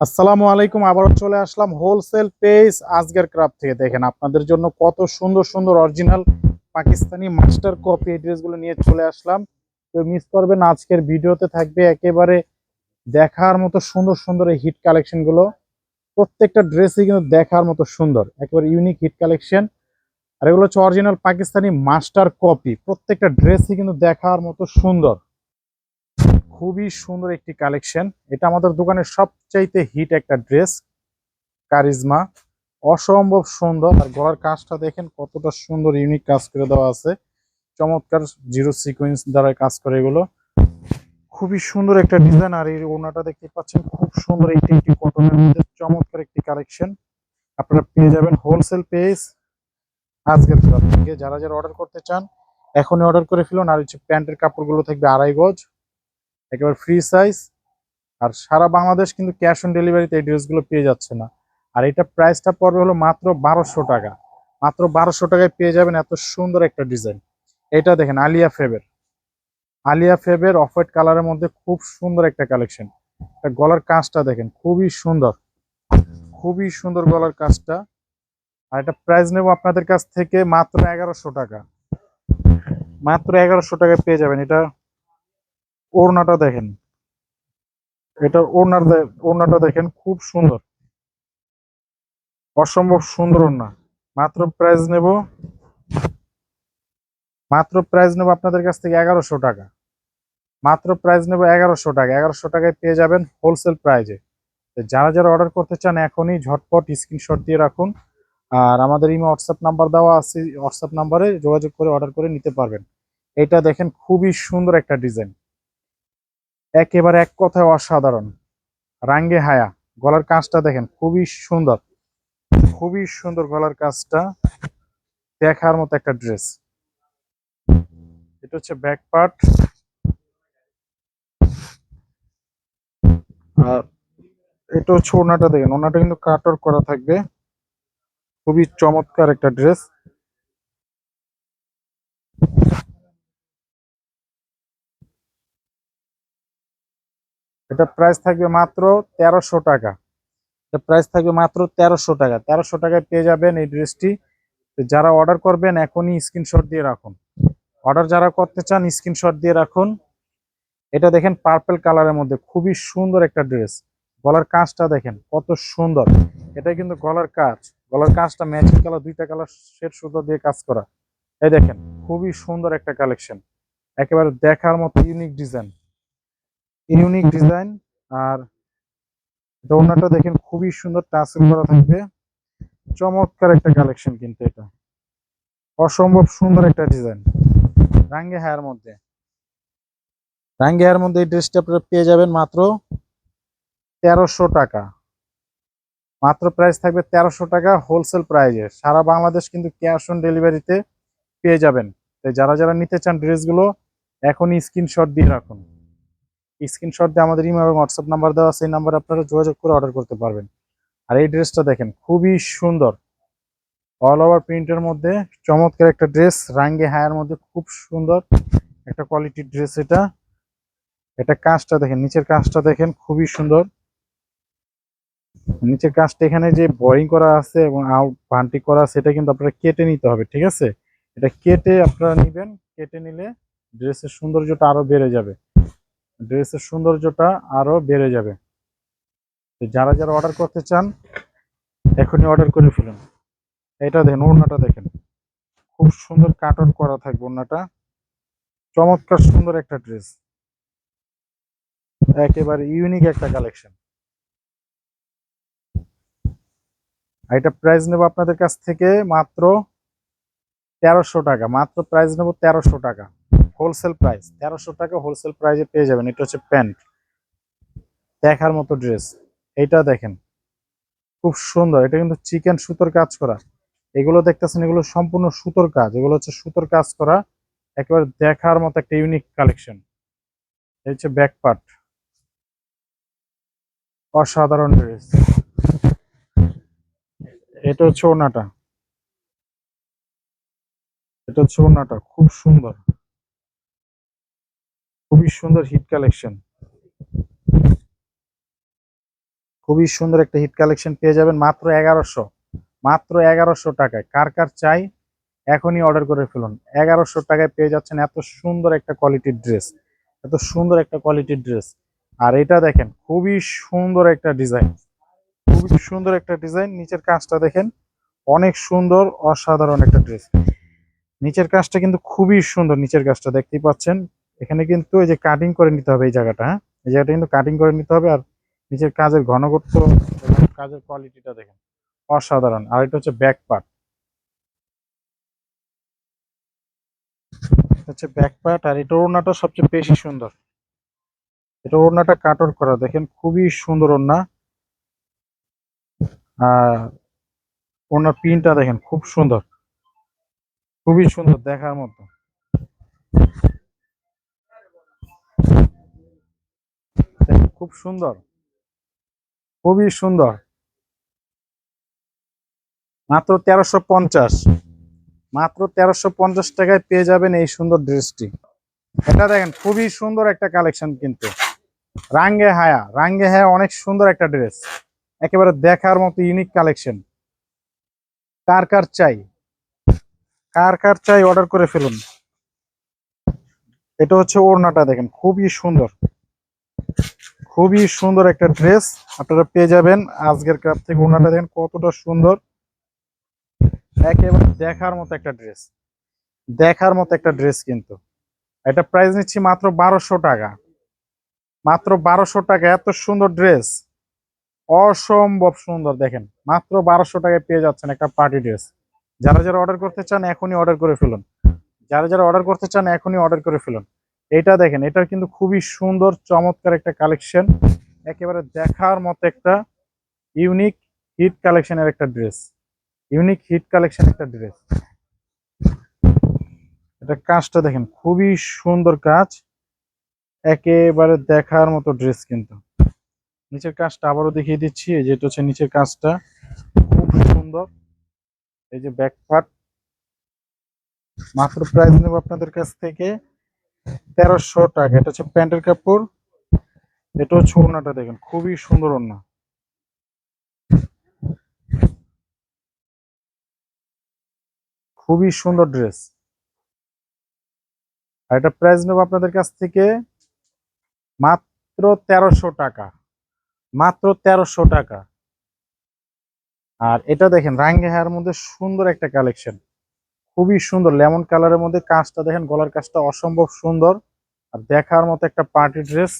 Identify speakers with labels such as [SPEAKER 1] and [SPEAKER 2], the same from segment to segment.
[SPEAKER 1] আসসালামু আলাইকুম, আবারও চলে আসলাম হোলসেল পেজ আজকের ক্রাফট থেকে। দেখেন, আপনাদের জন্য কত সুন্দর সুন্দর অরিজিনাল পাকিস্তানি মাস্টার কপি এই ড্রেসগুলো নিয়ে চলে আসলাম। তো মিস করবেন আজকের ভিডিওতে থাকবে একেবারে দেখার মতো সুন্দর সুন্দর এই হিট কালেকশনগুলো প্রত্যেকটা ড্রেসই কিন্তু দেখার মতো সুন্দর, একেবারে ইউনিক হিট কালেকশন আর এগুলো হচ্ছে অরিজিনাল পাকিস্তানি মাস্টার কপি প্রত্যেকটা ড্রেসই কিন্তু দেখার মতো সুন্দর। খুবই সুন্দর একটি কালেকশন এটা আমাদের দোকানের সবচাইতে হিট একটা ড্রেস, কারিজমা, অসম্ভব সুন্দর। আর গলার কাজটা দেখেন কতটা সুন্দর ইউনিক কাজ করে দেওয়া আছে। চমৎকার জিরো সিকোয়েন্স দ্বারা কাজ করে এগুলো। খুবই সুন্দর একটা ডিজাইন আর এই ওনাটা দেখতে পাচ্ছেন খুব সুন্দর এইটি একটি কটনের মধ্যে। চমৎকার একটি কালেকশন আপনারা পেয়ে যাবেন হোলসেল পেজ। আজকের ক্লাব থেকে যারা যারা অর্ডার করতে চান, এখনই অর্ডার করে ফেলুন। আর হচ্ছে প্যান্টের কাপড়গুলো থাকবে আড়াই গজ। একেবারে ফ্রি সাইজ আর সারা বাংলাদেশ কিন্তু ক্যাশ অন ডেলিভারিতে এই ড্রেসগুলো পেয়ে যাচ্ছে না। আর এটা প্রাইসটা পড়বে হলো মাত্র বারোশো টাকা। মাত্র বারোশো টাকায় পেয়ে যাবেন এত সুন্দর একটা ডিজাইন এটা দেখেন আলিয়া ফেবের আলিয়া ফেবের অফ হোয়াইট কালারের মধ্যে খুব সুন্দর একটা কালেকশন গলার কাজটা দেখেন, খুবই সুন্দর। খুবই সুন্দর গলার কাজটা। আর এটা প্রাইস নেব আপনাদের কাছ থেকে মাত্র এগারোশো টাকা। মাত্র এগারোশো টাকায় পেয়ে যাবেন। এটা ওড়নাটা দেখেন এটা ওড়নার দে- ওড়নাটা দেখেন খুব সুন্দর। অসম্ভব সুন্দর ওড়না মাত্র প্রাইস নেব, মাত্র প্রাইস নেব আপনাদের কাছ থেকে এগারোশো টাকা। মাত্র প্রাইস নেব এগারোশো টাকা। এগারোশো টাকায় পেয়ে যাবেন হোলসেল প্রাইজে যারা যারা অর্ডার করতে চান এখনই ঝটপট স্ক্রিনশট দিয়ে রাখুন। আর আমাদের ইমো হোয়াটসঅ্যাপ নাম্বার দেওয়া আছে হোয়াটসঅ্যাপ নাম্বারে যোগাযোগ করে অর্ডার করে নিতে পারবেন। এটা দেখেন খুবই সুন্দর একটা ডিজাইন একেবারে এক কথায় অসাধারণ। রাঙ্গে হায়া, গলার কাজটা দেখেন, খুবই সুন্দর। খুবই সুন্দর গলার কাজটা দেখার মতো একটা ড্রেস এটা হচ্ছে ব্যাক পার্ট আর এটা হচ্ছে ওনাটা দেখেন ওনাটা কিন্তু কাটর করা থাকবে। খুবই চমৎকার একটা ড্রেস এটা প্রাইস থাকবে মাত্র তেরোশো টাকা। এটা প্রাইস থাকবে মাত্র তেরোশো টাকা। তেরোশো টাকায় পেয়ে যাবেন এই ড্রেসটি যারা অর্ডার করবেন, এখনই স্ক্রিনশট দিয়ে রাখুন। অর্ডার যারা করতে চান স্ক্রিনশট দিয়ে রাখুন। এটা দেখেন পার্পল কালারের মধ্যে, খুবই সুন্দর একটা ড্রেস গলার কাজটা দেখেন, কত সুন্দর। এটা কিন্তু গলার কাজ গলার কাজটা ম্যাচিং কালার দুইটা কালার শেড সুতো দিয়ে কাজ করা। এই দেখেন, খুবই সুন্দর একটা কালেকশন একেবারে দেখার মতো ইউনিক ডিজাইন ইউনিক ডিজাইন আর দোলনাটা দেখেন খুবই সুন্দর টাসেল করা থাকবে। চমৎকার একটা কালেকশন কিন্তু এটা। অসম্ভব সুন্দর একটা ডিজাইন। রাঙ্গে হায়ার মধ্যে। রাঙ্গে হায়ার মধ্যে এই ড্রেসটা আপনারা পেয়ে যাবেন মাত্র তেরোশো টাকা। মাত্র প্রাইস থাকবে তেরোশো টাকা হোলসেল প্রাইজে সারা বাংলাদেশ কিন্তু ক্যাশ অন ডেলিভারিতে পেয়ে যাবেন। তাই যারা যারা নিতে চান ড্রেসগুলো, এখনই স্ক্রিনশট দিয়ে রাখুন। স্ক্রিনশট দিয়ে আমাদের ইমেল এবং হোয়াটসঅ্যাপ নাম্বার দেওয়া সেই নাম্বারে আপনারা যোগাযোগ করে অর্ডার করতে পারবেন। আর এই ড্রেসটা দেখেন, খুবই সুন্দর। অল ওভার প্রিন্টের মধ্যে, চমৎকার একটা ড্রেস রাঙ্গে হায়ার মধ্যে খুব সুন্দর। একটা কোয়ালিটির ড্রেস এটা। এটা কাজটা দেখেন, নিচের কাজটা দেখেন, খুবই সুন্দর। নিচের কাজটা এখানে যে বোরিং করা আছে এবং আউট ভান্টি করা আছে, এটা কিন্তু আপনারা কেটে নিতে হবে, ঠিক আছে? এটা কেটে আপনারা নেবেন, কেটে নিলে ড্রেসের সৌন্দর্যটা আরও বেড়ে যাবে। ড্রেসের সৌন্দর্যটা আরও বেড়ে যাবে। তো যারা যারা অর্ডার করতে চান, এখনই অর্ডার করে ফেলুন। এটা দেখেন, ওড়নাটা দেখেন। খুব সুন্দর কাটন করা থাকবে ওড়নাটা। চমৎকার সুন্দর একটা ড্রেস একেবারে ইউনিক একটা কালেকশন এটা প্রাইস নেব আপনাদের কাছ থেকে মাত্র তেরোশো টাকা। মাত্র প্রাইস নেব তেরোশো টাকা। হোলসেল প্রাইস তেরোশো টাকা হোলসেল প্রাইসে পেয়ে যাবেন। এটা হচ্ছে প্যান্ট। দেখার মতো ড্রেস এইটা দেখেন, খুব সুন্দর। এটা কিন্তু চিকেন সুতোর কাজ করা। এগুলো দেখতেছেন, এগুলো সম্পূর্ণ সুতোর কাজ। এগুলো হচ্ছে সুতোর কাজ করা। একেবারে দেখার মতো একটা ইউনিক কালেকশন এই হচ্ছে ব্যাক পার্ট অসাধারণ ড্রেস এটা হচ্ছে ওনাটা এটা হচ্ছে ওনাটা খুব সুন্দর। খুবই সুন্দর হিট কালেকশন। খুবই সুন্দর একটা হিট কালেকশন পেয়ে যাবেন মাত্র এগারোশো। মাত্র এগারোশো টাকায়। কার কার চাই, এখনই অর্ডার করে ফেলুন। এগারোশো টাকায় পেয়ে যাচ্ছেন এত সুন্দর একটা কোয়ালিটির ড্রেস। এত সুন্দর একটা কোয়ালিটির ড্রেস। আর এটা দেখেন, খুবই সুন্দর একটা ডিজাইন। খুবই সুন্দর একটা ডিজাইন। নিচের কাজটা দেখেন, অনেক সুন্দর, অসাধারণ একটা ড্রেস। নিচের কাজটা কিন্তু খুবই সুন্দর। নিচের কাজটা দেখতেই পাচ্ছেন। এখানে কিন্তু এই যে কাটিং করে নিতে হবে এই জায়গাটা হ্যাঁ? এই জায়গাটা কিন্তু কাটিং করে নিতে হবে আর নিচের কাজের ঘনঘত্ব এবং কাজের কোয়ালিটিটা দেখেন, অসাধারণ। আর এটা হচ্ছে ব্যাক পার্ট হচ্ছে ব্যাক পার্ট আর এটা ওড়নাটা সবচেয়ে বেশি সুন্দর। এটা ওড়নাটা কাটর করা, দেখেন খুবই সুন্দর ওড়না। আর ওড়নার পিনটা দেখেন খুব সুন্দর। খুবই সুন্দর দেখার মতো দেখেন, খুব সুন্দর। খুবই সুন্দর। মাত্র তেরোশো পঞ্চাশ। মাত্র তেরোশো পঞ্চাশ টাকায় পেয়ে যাবেন এই সুন্দর ড্রেসটি। এটা দেখেন, খুবই সুন্দর একটা কালেকশন কিন্তু। রাঙ্গে হায়া। রাঙ্গে হায়া অনেক সুন্দর একটা ড্রেস। একেবারে দেখার মতো ইউনিক কালেকশন। কার কার চাই? কার কার চাই অর্ডার করে ফেলুন। এটা হচ্ছে ওড়নাটা দেখেন, খুবই সুন্দর। খুবই সুন্দর একটা ড্রেস আপনারা পেয়ে যাবেন। আজকের ক্রাফ থেকে ওড়নাটা দেখেন কতটা সুন্দর। একেবারে দেখার মতো একটা ড্রেস দেখার মতো একটা ড্রেস কিন্তু। এটা প্রাইস নিচ্ছি মাত্র বারোশো টাকা। মাত্র বারোশো টাকা, এত সুন্দর ড্রেস অসম্ভব সুন্দর, দেখেন। মাত্র বারোশো টাকায় পেয়ে যাচ্ছেন একটা পার্টি ড্রেস যারা যারা অর্ডার করতে চান, এখনই অর্ডার করে ফেলুন। যারা যারা অর্ডার করতে চান, এখনই অর্ডার করে ফেলুন। এটা দেখেন, এটা কিন্তু খুবই সুন্দর, চমৎকার একটা কালেকশন একেবারে দেখার মতো একটা ইউনিক হিট কালেকশনের একটা ড্রেস ইউনিক হিট কালেকশন একটা ড্রেস এটা কাজটা দেখেন, খুবই সুন্দর কাজ। একেবারে দেখার মতো ড্রেস কিন্তু। নিচের কাজটা আবারও দেখিয়ে দিচ্ছি, এই যেটা হচ্ছে নিচের কাজটা। খুব সুন্দর। এই যে ব্যাক পার্ট মাত্র প্রাইস নেব আপনাদের কাছ থেকে। তেরোশো টাকা। এটা হচ্ছে প্যান্টের কাপড়। এটা হচ্ছে ওড়নাটা দেখেন, খুবই সুন্দর ওড়না। খুবই সুন্দর ড্রেস। আর এটা প্রাইস নেব আপনাদের কাছ থেকে মাত্র তেরোশো টাকা। মাত্র তেরোশো টাকা। আর এটা দেখেন রাঙ্গে হেয়ার মধ্যে সুন্দর একটা কালেকশন। খুবই সুন্দর লেমন কালারের মধ্যে কাজটা দেখেন, গলার কাজটা অসম্ভব সুন্দর। আর দেখার মতো একটা পার্টি ড্রেস।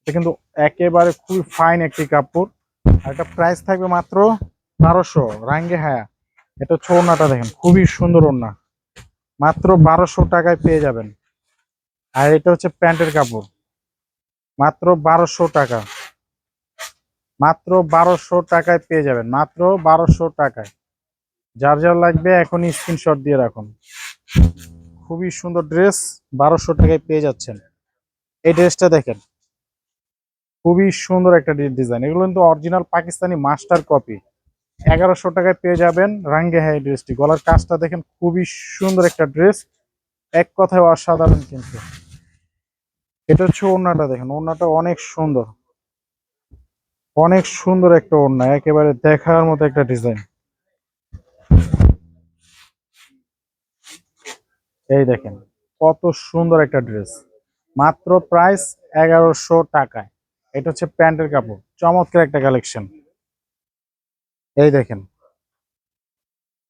[SPEAKER 1] এটা কিন্তু একেবারে খুবই ফাইন একটি কাপড়। আর এটা প্রাইস থাকবে মাত্র বারোশো রাঙ্গে হ্যাঁ। এটা হচ্ছে ওড়নাটা দেখেন, খুবই সুন্দর ওড়না। মাত্র বারোশো টাকায় পেয়ে যাবেন। আর এটা হচ্ছে প্যান্টের কাপড়। মাত্র বারোশো টাকা। মাত্র বারোশো টাকায় পেয়ে যাবেন। মাত্র বারোশো টাকায়। যার যার লাগবে এখনই স্ক্রিনশট দিয়ে রাখুন। খুবই সুন্দর ড্রেস বারোশো টাকায় পেয়ে যাচ্ছেন। এই ড্রেসটা দেখেন। খুবই সুন্দর একটা ডিজাইন এগুলো কিন্তু অরিজিনাল পাকিস্তানি মাস্টার কপি এগারোশো টাকায় পেয়ে যাবেন রাঙ্গে হ্যাঁ ড্রেসটি গলার কাজটা দেখেন, খুবই সুন্দর একটা ড্রেস এক কথায় অসাধারণ কিন্তু। এটা হচ্ছে ওড়নাটা দেখেন, ওড়নাটা অনেক সুন্দর। অনেক সুন্দর একটা ওড়না, একেবারে দেখার মতো একটা ডিজাইন এই দেখেন, কত সুন্দর একটা ড্রেস। মাত্র প্রাইস এগারোশো টাকায়। এটা হচ্ছে প্যান্টের কাপড়, চমৎকার একটা কালেকশন। এই দেখেন,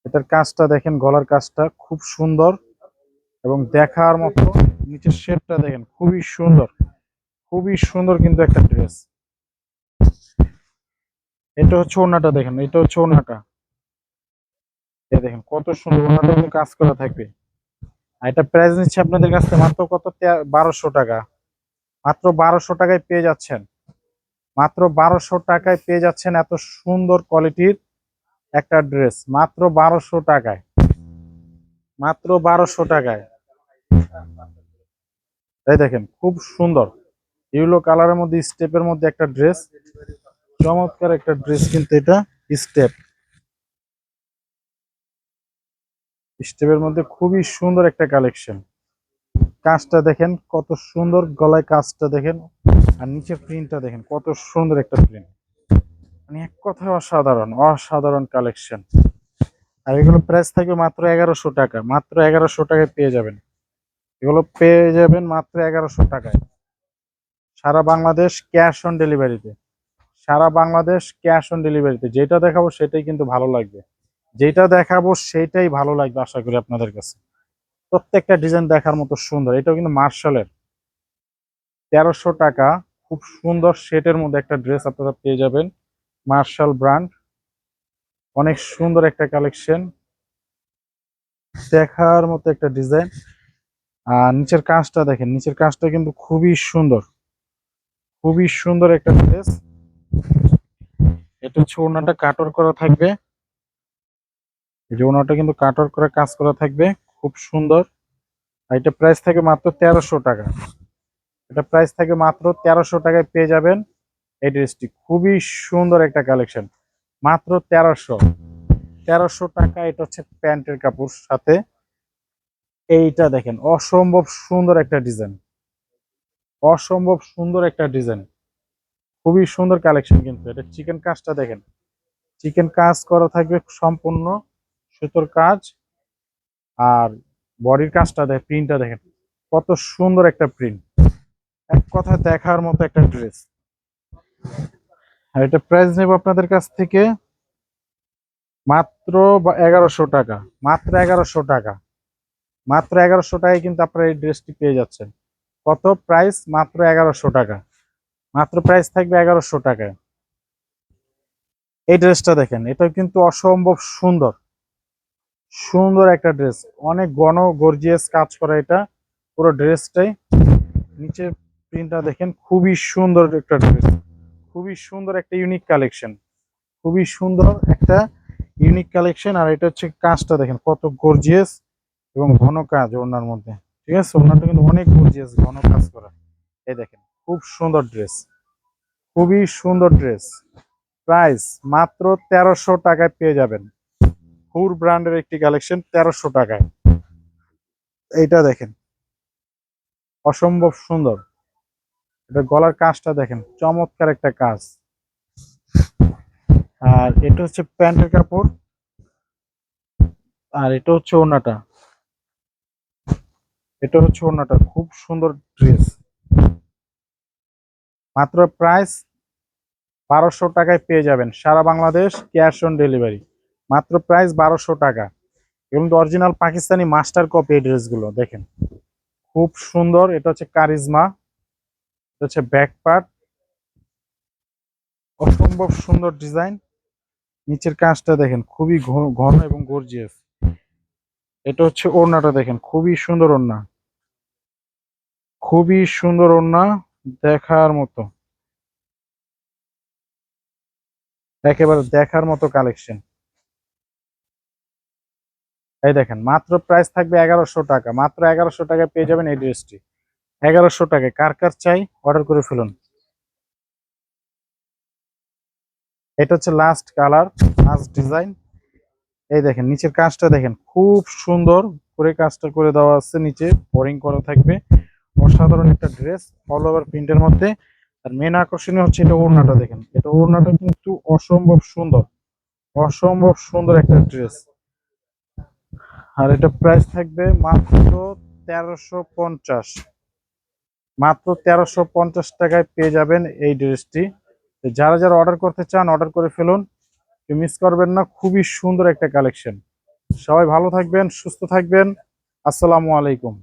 [SPEAKER 1] এটার কাজটা দেখেন, গলার কাজটা খুব সুন্দর এবং দেখার মতো নিচের শেপটা দেখেন, খুবই সুন্দর। খুবই সুন্দর কিন্তু একটা ড্রেস। এটা হচ্ছে ওড়নাটা দেখেন, এটা হচ্ছে ওড়নাটা। এই দেখেন, কত সুন্দর কিন্তু কাজ করা থাকবে। আর এটা প্রাইস নিচ্ছে আপনাদের কাছ মাত্র কত? বারোশো টাকা। মাত্র বারোশো টাকায় পেয়ে যাচ্ছেন। মাত্র বারোশো টাকায় পেয়ে যাচ্ছেন এত সুন্দর কোয়ালিটির একটা ড্রেস মাত্র বারোশো টাকায়। মাত্র বারোশো টাকায়। এই দেখেন, খুব সুন্দর। ইউলো কালারের মধ্যে স্টেপের মধ্যে একটা ড্রেস চমৎকার একটা ড্রেস কিন্তু এটা স্টেপ স্টেপের মধ্যে খুবই সুন্দর একটা কালেকশন। কাজটা দেখেন, কত সুন্দর গলায় কাজটা দেখেন, আর নিচের প্রিন্টটা দেখেন, কত সুন্দর একটা প্রিন্ট মানে এক কথায় অসাধারণ অসাধারণ কালেকশন। আর এগুলো প্রাইস থাকবে মাত্র এগারোশো টাকা, মাত্র এগারোশো টাকায় পেয়ে যাবেন। এগুলো পেয়ে যাবেন মাত্র এগারোশো টাকায়। সারা বাংলাদেশ ক্যাশ অন ডেলিভারিতে সারা বাংলাদেশ ক্যাশ অন ডেলিভারিতে যেটা দেখাবো সেটাই কিন্তু ভালো লাগবে। যেটা দেখাবো সেটাই ভালো লাগবে আশা করি আপনাদের কাছে। প্রত্যেকটা ডিজাইন দেখার মতো সুন্দর। এটাও কিন্তু মার্শালের। তেরোশো টাকা। খুব সুন্দর সেটের মধ্যে একটা ড্রেস আপনারা পেয়ে যাবেন। Marshal brand. অনেক সুন্দর একটা কালেকশন। দেখার মতো একটা ডিজাইন। আর নিচের কাজটা দেখেন। নিচের কাজটা কিন্তু খুবই সুন্দর। খুবই সুন্দর একটা ড্রেস। এটা হচ্ছে কাটর করা থাকবে। এই যে ওনাটা কিন্তু কাটর করে কাজ করা থাকবে, খুব সুন্দর। আর এটা প্রাইস থাকে মাত্র তেরোশো টাকা। এটা প্রাইস থাকে মাত্র তেরোশো টাকায় পেয়ে যাবেন। এই ড্রেসটি খুবই সুন্দর একটা কালেকশন মাত্র তেরোশো। তেরোশো টাকা এটা হচ্ছে প্যান্টের কাপড় সাথে। এইটা দেখেন, অসম্ভব সুন্দর একটা ডিজাইন অসম্ভব সুন্দর একটা ডিজাইন খুবই সুন্দর কালেকশন কিন্তু। এটা চিকেন কাজটা দেখেন। চিকেন কাজ করা থাকবে সম্পূর্ণ। সুতোর কাজ আর বডির কাজটা দেখেন প্রিন্টটা দেখেন, কত সুন্দর একটা প্রিন্ট এক কথায় দেখার মতো একটা ড্রেস আর এটা প্রাইস নেব আপনাদের কাছ থেকে মাত্র এগারোশো টাকা, মাত্র এগারোশো টাকা। মাত্র এগারোশো টাকায় কিন্তু আপনারা এই ড্রেসটি পেয়ে যাচ্ছেন। কত প্রাইস মাত্র এগারোশো টাকা। মাত্র প্রাইস থাকবে এগারোশো টাকায়। এই ড্রেসটা দেখেন এটা কিন্তু অসম্ভব সুন্দর। সুন্দর একটা ড্রেস। অনেক ঘন গর্জিয়াস কাজ করা এটা। পুরো ড্রেসটাই। নিচের প্রিন্টটা দেখেন, খুবই সুন্দর একটা ড্রেস। খুবই সুন্দর একটা ইউনিক কালেকশন খুবই সুন্দর একটা ইউনিক কালেকশন আর এটা হচ্ছে কাজটা দেখেন, কত গর্জিয়াস এবং ঘন কাজ ওনার মধ্যে। ঠিক আছে? ওনারটা কিন্তু অনেক গর্জিয়াস ঘন কাজ করা। এই দেখেন, খুব সুন্দর ড্রেস। খুবই সুন্দর ড্রেস। প্রাইস মাত্র তেরোশো টাকায় পেয়ে যাবেন। হুর ব্র্যান্ডের একটি কালেকশন তেরোশো টাকায়। এইটা দেখেন। অসম্ভব সুন্দর। এটা গলার কাজটা দেখেন, চমৎকার একটা কাজ। আর এটা হচ্ছে প্যান্টের কাপড়। আর এটা হচ্ছে ওনাটা এটা হচ্ছে ওনাটা খুব সুন্দর ড্রেস। মাত্র প্রাইস বারোশো টাকায় পেয়ে যাবেন। সারা বাংলাদেশ ক্যাশ অন ডেলিভারি। মাত্র প্রাইস বারোশো টাকা। এবং অরিজিনাল পাকিস্তানি মাস্টার কপি এই ড্রেসগুলো দেখেন। খুব সুন্দর, এটা হচ্ছে কারিজমা এটা হচ্ছে ব্যাক পার্ট অসম্ভব সুন্দর ডিজাইন নিচের কাজটা দেখেন, খুবই ঘন এবং গর্জিয়াস এটা হচ্ছে ওড়নাটা দেখেন, খুবই সুন্দর ওড়না। খুবই সুন্দর ওড়না দেখার মতো। একেবারে দেখার মতো কালেকশন এই দেখেন, মাত্র প্রাইস থাকবে এগারোশো টাকা। মাত্র এগারোশো টাকায় পেয়ে যাবেন এই ড্রেসটি এগারোশো টাকায় কার কার চাই অর্ডার করে ফেলুন। এটা হচ্ছে লাস্ট কালার লাস্ট ডিজাইন এই দেখেন, নিচের কাজটা দেখেন, খুব সুন্দর করে কাজটা করে দেওয়া আছে নিচে। বোরিং করা থাকবে। অসাধারণ একটা ড্রেস অল ওভার প্রিন্টের মধ্যে। আর মেন আকর্ষণীয় হচ্ছে এটা ওড়নাটা দেখেন। এটা ওড়নাটা কিন্তু অসম্ভব সুন্দর। অসম্ভব সুন্দর একটা ড্রেস আর এটা প্রাইস থাকবে মাত্র তেরোশো পঞ্চাশ। মাত্র তেরোশো পঞ্চাশ টাকায় পেয়ে যাবেন এই ড্রেসটি যারা যারা অর্ডার করতে চান অর্ডার করে ফেলুন। মিস করবেন না, খুবই সুন্দর একটা কালেকশন সবাই ভালো থাকবেন, সুস্থ থাকবেন। আসসালামু আলাইকুম।